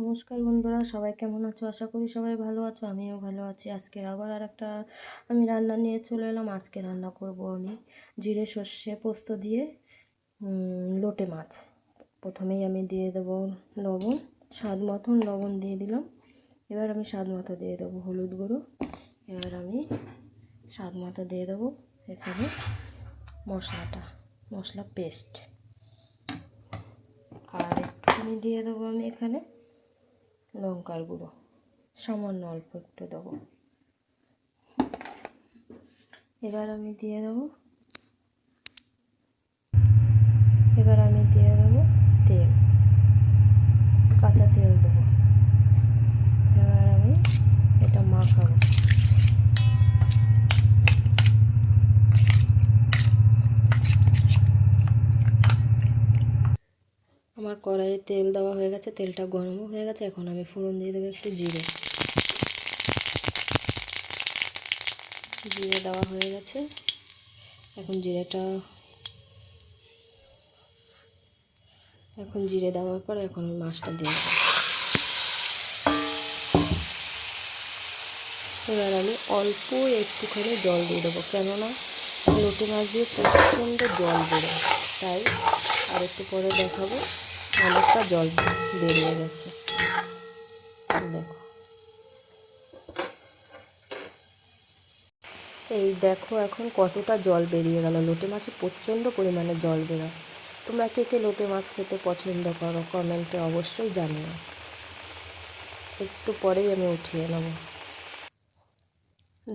নমস্কার বন্ধুরা, সবাই কেমন আছো? আশা করি সবাই ভালো আছো, আমিও ভালো আছি। আজকের আবার আর একটা আমি রান্না নিয়ে চলে এলাম। আজকে রান্না করব আমি জিরে, সর্ষে পোস্ত দিয়ে লোটে মাছ। প্রথমেই আমি দিয়ে দেবো লবণ, স্বাদ মতন লবণ দিয়ে দিলাম। এবার আমি স্বাদ মতো দিয়ে দেবো হলুদ গুঁড়ো। এবার আমি স্বাদ মতো দিয়ে দেবো এখানে মশলাটা, মশলা পেস্ট। আর একটুখানি দিয়ে দেবো আমি এখানে। লঙ্কার গুঁড়ো। সামান্য অল্প একটু দেবো। এবার আমি দিয়ে দেবো। এবার আমি দিয়ে দেবো তেল। কাঁচা তেল আমার কড়াইয়ে তেল দেওয়া হয়ে গেছে, তেলটা গরমও হয়ে গেছে, এখন আমি ফোড়ন দিয়ে দেবো একটু জিরে। জিরে দেওয়া হয়ে গেছে। এখন জিরেটা, এখন জিরে দেওয়ার পর এখন আমি মাছটা দিয়ে দেবো। এবার আমি অল্প একটুখানি জল দিয়ে দেবো, কেননা লোটে মাছ দিয়ে প্রচণ্ড জল বেরোয়, তাই আর একটু পরে দেখাবো। অনেকটা জল বেরিয়ে গেছে। দেখো। এই দেখো এখন কতটা জল বেরিয়ে গেল। লোটে মাছে প্রচণ্ড পরিমাণে জল বেরোয়। তোমরা কে কে লোটে মাছ খেতে পছন্দ করো, কমেন্টে অবশ্যই জানিও। একটু পরেই আমি উঠিয়ে নেব।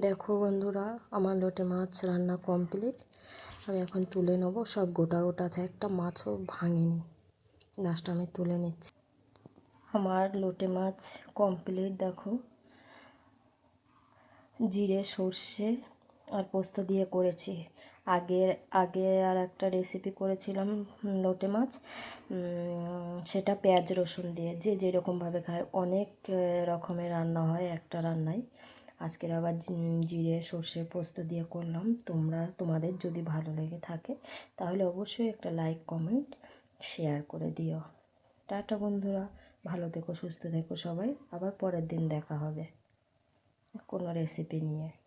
দেখো বন্ধুরা, আমার লোটে মাছ রান্না কমপ্লিট। আমি এখন তুলে নেব, সব গোটা গোটা আছে। একটা মাছও ভাঙেনি। লাস্ট আমি তুলে নিচ্ছি। আমার লোটে মাছ কমপ্লিট দেখো। জিরে, সর্ষে আর পোস্ত দিয়ে করেছি। আগে আগে আর একটা রেসিপি করেছিলাম লোটে মাছ। সেটা পেঁয়াজ, রসুন দিয়ে। যে যেরকমভাবে খায়, অনেক রকমের রান্না হয় একটা রান্নায়। আজকের আবার জিরে, সর্ষে, পোস্ত দিয়ে করলাম। তোমরা, তোমাদের যদি ভালো লেগে থাকে, তাহলে অবশ্যই একটা লাইক কমেন্ট শেয়ার করে দিও। টাটা বন্ধুরা, ভালো থেকো, সুস্থ থেকো সবাই। আবার পরের দিন দেখা হবে। কোনো রেসিপি নিয়ে।